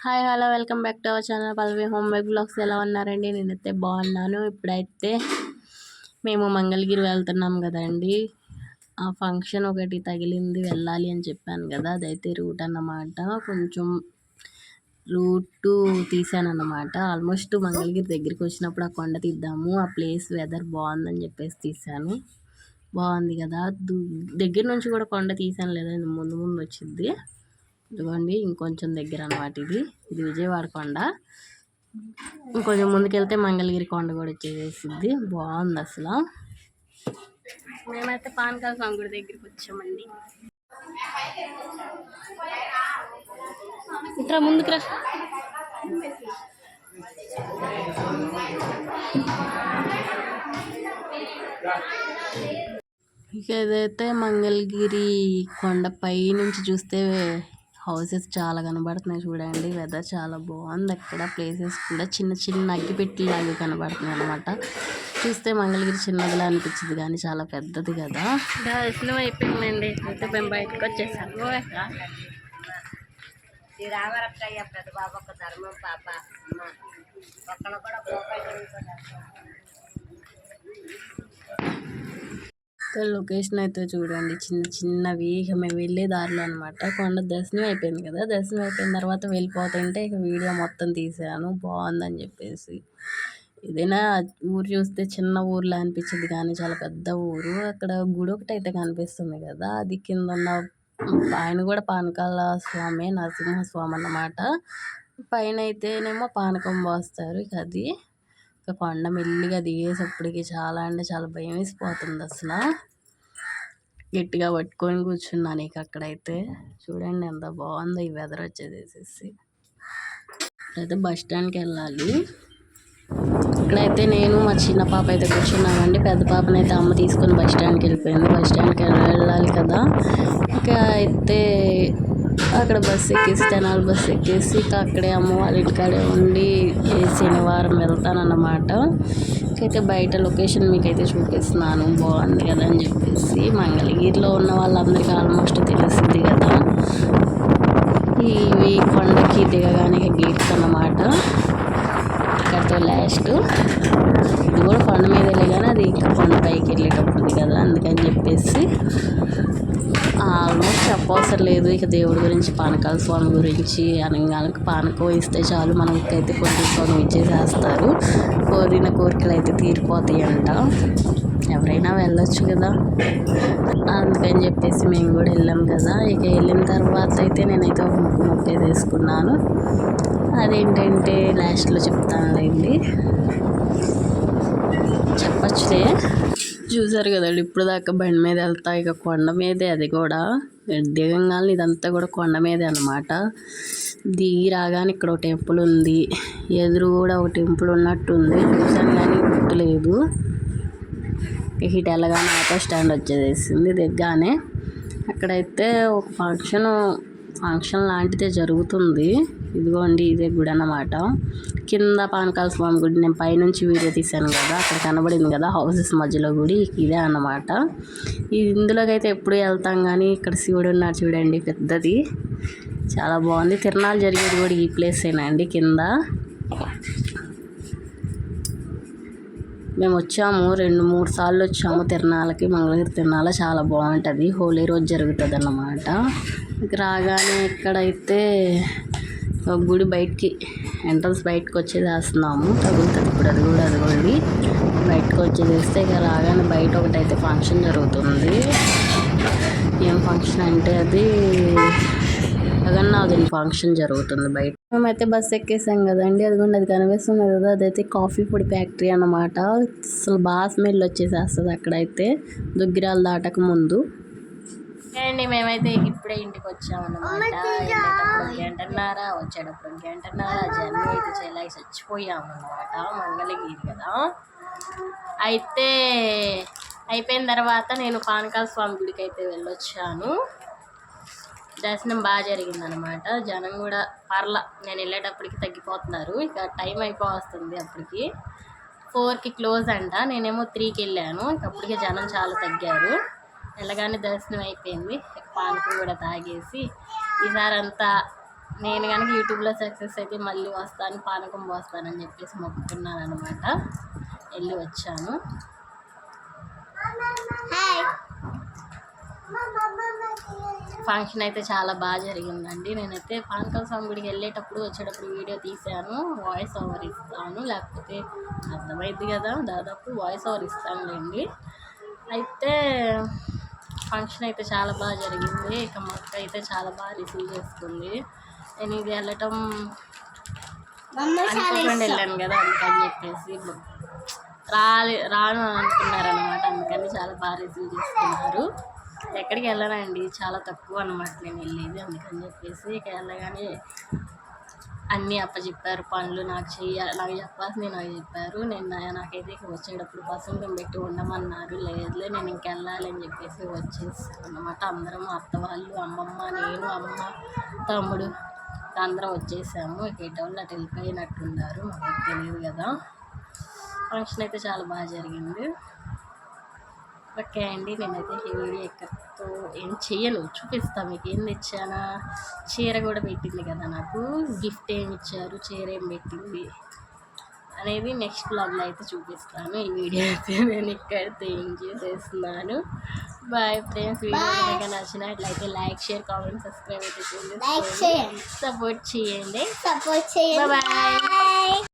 Hi hello welcome back to our channel. Palvi home blogs ఎలా ఉన్నారండి? నేనైతే బాగున్నాను. ఇప్పుడైతే మేము మంగళగిరి వెళ్తున్నాం కదండి. ఆ ఫంక్షన్ ఒకటి తగిలింది వెళ్ళాలి అని చెప్పాను కదా. అదైతే రూట్ అన్నమాట. కొంచెం రూట్ తీసాను అన్నమాట ఆల్మోస్ట్ మంగళగిరి దగ్గరికి వచ్చినప్పుడు ఆ కొండ తీద్దాము. ఆ ప్లేస్ వెదర్ బాగుందని చెప్పేసి తీసాను బాగుంది కదా. దగ్గర నుంచి కూడా కొండ తీసాను లేదా ముందు ముందు వచ్చింది. ఇదిగోండి ఇంకొంచెం దగ్గర అనమాట ఇది. ఇది విజయవాడ కొండ. ఇంకొంచెం ముందుకెళ్తే మంగళగిరి కొండ కూడా వచ్చేసింది బాగుంది అసలు. మేమైతే పానకాల స్వామి గుడి దగ్గరికి వచ్చామండి. ఇట్రా ముందుకు రా ఇక ఏదైతే మంగళగిరి కొండపై నుంచి చూస్తే హౌసెస్ చాలా కనబడుతున్నాయి చూడండి. వెదర్ చాలా బాగుంది. అక్కడ ప్లేసెస్ కూడా చిన్న చిన్న లాగా కనబడుతున్నాయి అనమాట చూస్తే మంగళగిరి చిన్నదిలా అనిపించింది కానీ చాలా పెద్దది కదా. దర్శనం అయిపోయిందండి. అయితే మేము బయటకు వచ్చేసాము. రామరక్కయ్య బాబు ఒక ధర్మం పాప ఒక్కడు కూడా ఇక్కడ లొకేషన్ అయితే చూడండి. చిన్న చిన్నవి ఇక మేము వెళ్ళే దారిలో అనమాట కొండ దర్శనం అయిపోయింది కదా. దర్శనం అయిపోయిన తర్వాత వెళ్ళిపోతుంటే ఇక వీడియో మొత్తం తీసాను బాగుందని చెప్పేసి. ఏదైనా ఊరు చూస్తే చిన్న ఊర్లో అనిపించింది కానీ చాలా పెద్ద ఊరు. అక్కడ గుడి ఒకటి అయితే కనిపిస్తుంది కదా. అది కింద ఉన్న ఆయన కూడా పానకాల స్వామి నరసింహస్వామి అన్నమాట. పైన అయితేనేమో పానకం పోస్తారు ఇక అది. కొండ మెల్లిగా దిగేసప్పటికి చాలా అంటే చాలా భయం వేసిపోతుంది అసలు. గట్టిగా పట్టుకొని కూర్చున్నాను ఇక అక్కడైతే. చూడండి ఎంత బాగుందో ఈ వెదర్ వచ్చేసేసి. అయితే బస్ స్టాండ్కి వెళ్ళాలి. ఇక్కడైతే నేను మా చిన్న పాప అయితే కూర్చున్నామండి. పెద్ద పాపనైతే అమ్మ తీసుకొని బస్ స్టాండ్కి వెళ్ళిపోయింది. బస్ స్టాండ్కి వెళ్ళాలి కదా. ఇంకా అయితే అక్కడ బస్సు ఎక్కేసి తెనాలి బస్సు ఎక్కేసి అక్కడే అమ్మ వాళ్ళ ఇంటికాడే ఉండి శనివారం వెళ్తానన్నమాట. అయితే బయట లొకేషన్ మీకైతే చూపిస్తున్నాను. బాగుంది కదా అని చెప్పేసి మంగళగిరిలో ఉన్న వాళ్ళందరికీ ఆల్మోస్ట్ తెలుస్తుంది కదా. ఇవి కొండకి దిగగానే గేట్స్ అన్నమాట. ఇక్కడతో లాస్ట్ ఇది కూడా కొండ మీద కానీ అది ఇంకా కొండ పైకి వెళ్ళేటప్పుడు కదా అందుకని చెప్పేసి చెప్పవసరం లేదు. ఇక దేవుడి గురించి పానకాల స్వామి గురించి అనగానే పానకం ఇస్తే చాలు మనకైతే కొన్ని స్వామి ఇచ్చేసేస్తారు కోరిన కోరికలు అయితే తీరిపోతాయి అంట ఎవరైనా వెళ్ళొచ్చు కదా. అందుకని చెప్పేసి మేము కూడా వెళ్ళాం కదా. ఇక వెళ్ళిన తర్వాత అయితే నేనైతే ఒక ముక్కు మొక్కే తీసుకున్నాను. అదేంటంటే లాస్ట్లో చెప్తానులేండి. చెప్పచ్చులే. చూసారు కదండి ఇప్పుడు దాకా బండి మీద వెళ్తా ఇక కొండ మీదే అది కూడా. దిగంగానే ఇదంతా కూడా కొండ మీదే అనమాట దిగి రాగానే ఇక్కడ ఒక టెంపుల్ ఉంది. ఎదురు కూడా ఒక టెంపుల్ ఉన్నట్టు ఉంది చూసాను కానీ గుర్తులేదు ఇటు వెళ్ళగానే ఆటో స్టాండ్ వచ్చేసింది. దిగ్గానే అక్కడైతే ఒక ఫంక్షన్ ఫంక్షన్ లాంటిదే జరుగుతుంది. ఇదిగోండి ఇదే గుడి అన్నమాట కింద పానకాల స్వామి గుడి నేను పైనుంచి వీడియో తీశాను కదా అక్కడ కనబడింది కదా హౌసెస్ మధ్యలో గుడి ఇదే అన్నమాట. ఇందులోకి అయితే ఎప్పుడు వెళ్తాం కానీ ఇక్కడ శివుడు ఉన్నారు చూడండి పెద్దది. చాలా బాగుంది. తిరణాలు జరిగేది కూడా ఈ ప్లేసేనండి కింద? మేము వచ్చాము రెండు మూడు సార్లు వచ్చాము తిరణాలకి మంగళగిరి తిరణాల చాలా బాగుంటుంది. హోలీ రోజు జరుగుతుంది అన్నమాట రాగానే ఇక్కడైతే గుడి బయటికి ఎంట్రన్స్ బయటకు వచ్చేసేస్తున్నాము తగులుతుంది ఇప్పుడు అది కూడా అదిగోండి బయటకు వచ్చేసేస్తే ఇక రాగానే బయట ఒకటైతే ఫంక్షన్ జరుగుతుంది. ఏం ఫంక్షన్ అంటే అది జగన్నాథుని ఫంక్షన్ జరుగుతుంది బయట. మేమైతే బస్ ఎక్కేసాం కదండి అదిగోండి అది కనిపిస్తుంది కదా అదైతే కాఫీ పొడి ఫ్యాక్టరీ అనమాట అసలు బాగా స్మెల్ వచ్చేసేస్తుంది అక్కడైతే దుగ్గిరాలు దాటక ముందు. అండి మేమైతే ఇప్పుడే ఇంటికి వచ్చామన్నమాట. వెళ్ళేటప్పుడు గంటన్నర వచ్చేటప్పుడు గంటన్నర జర్నీ అయితే చచ్చిపోయాము అనమాట మంగళగిరి కదా. అయితే అయిపోయిన తర్వాత నేను పానకాల స్వామి గుడికి అయితే వెళ్ళొచ్చాను. దర్శనం బాగా జరిగిందనమాట జనం కూడా పర్ల. నేను వెళ్ళేటప్పటికి తగ్గిపోతున్నారు. ఇక టైం అయిపోతుంది అప్పటికి. ఫోర్కి క్లోజ్ అంట. నేనేమో త్రీకి వెళ్ళాను. అప్పటికే జనం చాలా తగ్గారు. వెళ్ళగానే దర్శనం అయిపోయింది. పానకం కూడా తాగేసి ఈసారి అంతా నేను కనుక యూట్యూబ్లో సక్సెస్ అయితే మళ్ళీ వస్తాను పానకం పోస్తానని చెప్పేసి మొక్కుకున్నాను అనమాట వెళ్ళి వచ్చాను హాయ్ ఫంక్షన్ అయితే చాలా బాగా జరిగిందండి. నేనైతే పానకం స్వామి గుడికి వెళ్ళేటప్పుడు వచ్చేటప్పుడు వీడియో తీశాను వాయిస్ ఓవర్ ఇస్తాను. లేకపోతే అర్థమైంది కదా దాదాపు వాయిస్ ఓవర్ ఇస్తానులేండి. అయితే ఫంక్షన్ అయితే చాలా బాగా జరిగింది. ఇక మా అక్క అయితే చాలా బాగా రిసీవ్ చేసుకుంది. నేను ఇది వెళ్ళటం అనుకోకుండా వెళ్ళాను కదా అందుకని చెప్పేసి రాలే రాను అని అనుకున్నారనమాట అందుకని చాలా బాగా రిసీవ్ చేసుకున్నారు. ఎక్కడికి వెళ్ళానండి చాలా తక్కువ అనమాట నేను వెళ్ళేది అందుకని చెప్పేసి ఇక వెళ్ళగానే అన్నీ అప్పచెప్పారు పనులు నాకు చెయ్యాలి నాకు చెప్పాల్సినవి నాకు చెప్పారు. నేను నాకైతే ఇక వచ్చేటప్పుడు పసంతం పెట్టి ఉండమన్నారు. లేదులే నేను ఇంక వెళ్ళాలి అని చెప్పేసి వచ్చేసాను అనమాట అందరం అత్త వాళ్ళు అమ్మమ్మ నేను అమ్మ తమ్ముడు అందరం వచ్చేసాము. ఇక అటు వెళ్ళిపోయినట్టున్నారు మాకు తెలియదు కదా. ఫంక్షన్ అయితే చాలా బాగా జరిగింది. ఓకే అండి. నేనైతే ఈ వీడియో ఎక్కడితో ఏం చెయ్యను. చూపిస్తాను మీకు. ఏం తెచ్చానా? చీర కూడా పెట్టింది కదా నాకు. గిఫ్ట్ ఏమి ఇచ్చారు? చీర ఏం పెట్టింది? అనేది నెక్స్ట్ బ్లాగ్లో అయితే చూపిస్తాను. ఈ వీడియో అయితే నేను ఇక్కడితో ఏం చేసేస్తున్నాను. బాయ్ ఫ్రెండ్స్ వీడియో కనుక నచ్చినట్లయితే లైక్ షేర్ కామెంట్ సబ్స్క్రైబ్ అయితే. సపోర్ట్ చేయండి. సపోర్ట్ చేయండి. Bye.